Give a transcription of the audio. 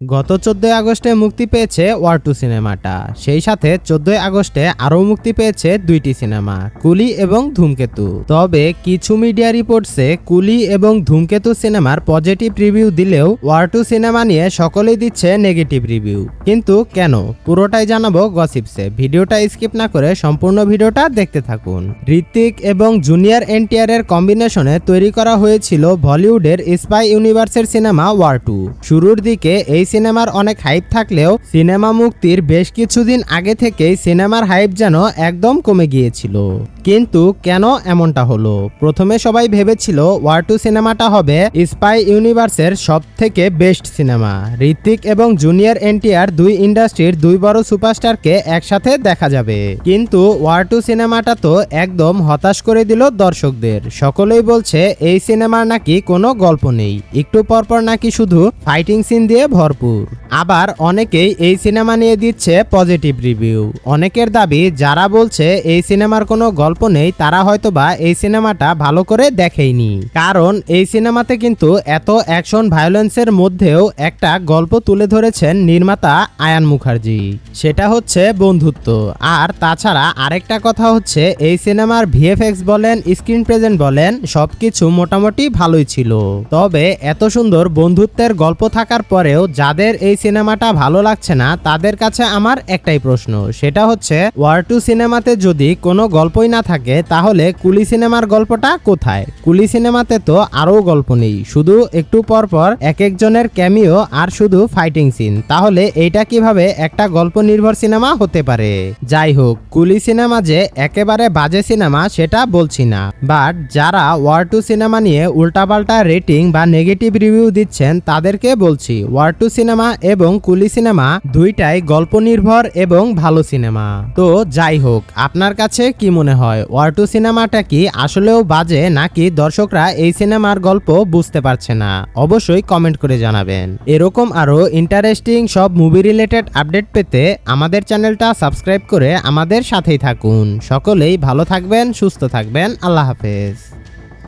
গত চোদ্দই আগস্টে মুক্তি পেয়েছে ওয়ার টু সিনেমাটা। সেই সাথে চোদ্দই আগস্টে আরও মুক্তি পেয়েছে দুইটি সিনেমা, কুলি এবং ধূমকেতু। তবে কিছু মিডিয়া রিপোর্টসে কুলি এবং ধূমকেতু সিনেমার পজিটিভ রিভিউ দিলেও ওয়ার টু সিনেমা নিয়ে সকলেই দিচ্ছে নেগেটিভ রিভিউ। কিন্তু কেন? পুরোটাই জানাব গসিপসে। ভিডিওটা স্কিপ না করে সম্পূর্ণ ভিডিওটা দেখতে থাকুন। ঋত্বিক এবং জুনিয়র এনটিআর এর কম্বিনেশনে তৈরি করা হয়েছিল বলিউডের স্পাই ইউনিভার্সের সিনেমা ওয়ার টু শুরুর দিকে এই সিনেমার অনেক হাইপ থাকলেও সিনেমা মুক্তির বেশ কিছুদিন আগে থেকেই সিনেমার হাইপ যেন একদম কমে গিয়েছিল। কিন্তু কেন এমনটা হলো? প্রথমে সবাই ভেবেছিল ওয়ার টু সিনেমাটা হবে স্পাই ইউনিভার্সের সব থেকে বেস্ট সিনেমা। ঋত্বিক এবং জুনিয়র এনটিআর দুই ইন্ডাস্ট্রির দুই বড় সুপারস্টারকে একসাথে দেখা যাবে। কিন্তু ওয়ার টু সিনেমাটা তো একদম হতাশ করে দিল দর্শকদের। সকলেই বলছে, এই সিনেমার নাকি কোনো গল্প নেই। একটু পরপর নাকি শুধু ফাইটিং সিন দিয়ে ভরপুর। Singapura. আবার অনেকেই এই সিনেমা নিয়ে দিচ্ছে পজিটিভ রিভিউ অনেকের দাবি, যারা বলছে এই সিনেমার কোনো গল্প নেই, তারা হয়তোবা এই সিনেমাটা ভালো করে দেখেইনি। কারণ এই সিনেমাতে কিন্তু এত অ্যাকশন ভায়োলেন্সের মধ্যেও একটা গল্প তুলে ধরেছেন নির্মাতা আয়ান মুখার্জি। সেটা হচ্ছে বন্ধুত্ব। আর তাছাড়া আরেকটা কথা হচ্ছে, এই সিনেমার ভিএফএক্স বলেন, স্ক্রিন প্রেজেন্ট বলেন, সবকিছু মোটামুটি ভালোই ছিল। তবে এত সুন্দর বন্ধুত্বের গল্প থাকার পরেও যাদের এই সিনেমাটা ভালো লাগছে না, তাদের কাছে আমার একটাই প্রশ্ন। সেটা হচ্ছে ওয়ার টু সিনেমাতে যদি কোনো গল্পই না থাকে, তাহলে কুলি সিনেমার গল্পটা কোথায়? কুলি সিনেমাতে তো আরও গল্প নেই, শুধু একটু পর পর এক একজনের ক্যামিও আর শুধু ফাইটিং সিন। তাহলে এইটা কীভাবে একটা গল্প নির্ভর সিনেমা হতে পারে? যাই হোক, কুলি সিনেমা যে একেবারে বাজে সিনেমা, সেটা বলছি না। বাট যারা ওয়ার টু সিনেমা নিয়ে উল্টাপাল্টা রেটিং বা নেগেটিভ রিভিউ দিচ্ছেন, তাদেরকে বলছি ওয়ার টু সিনেমা এবং কুলি সিনেমা দুইটাই গল্প নির্ভর এবং ভালো সিনেমা। তো যাই হোক, আপনার কাছে কি মনে হয়, ওয়ার টু সিনেমাটা কি আসলেও বাজে নাকি দর্শকরা এই সিনেমার গল্প বুঝতে পারছে না? অবশ্যই কমেন্ট করে জানাবেন। এরকম আরও ইন্টারেস্টিং সব মুভি রিলেটেড আপডেট পেতে আমাদের চ্যানেলটা সাবস্ক্রাইব করে আমাদের সাথেই থাকুন। সকলেই ভালো থাকবেন, সুস্থ থাকবেন। আল্লাহ হাফেজ।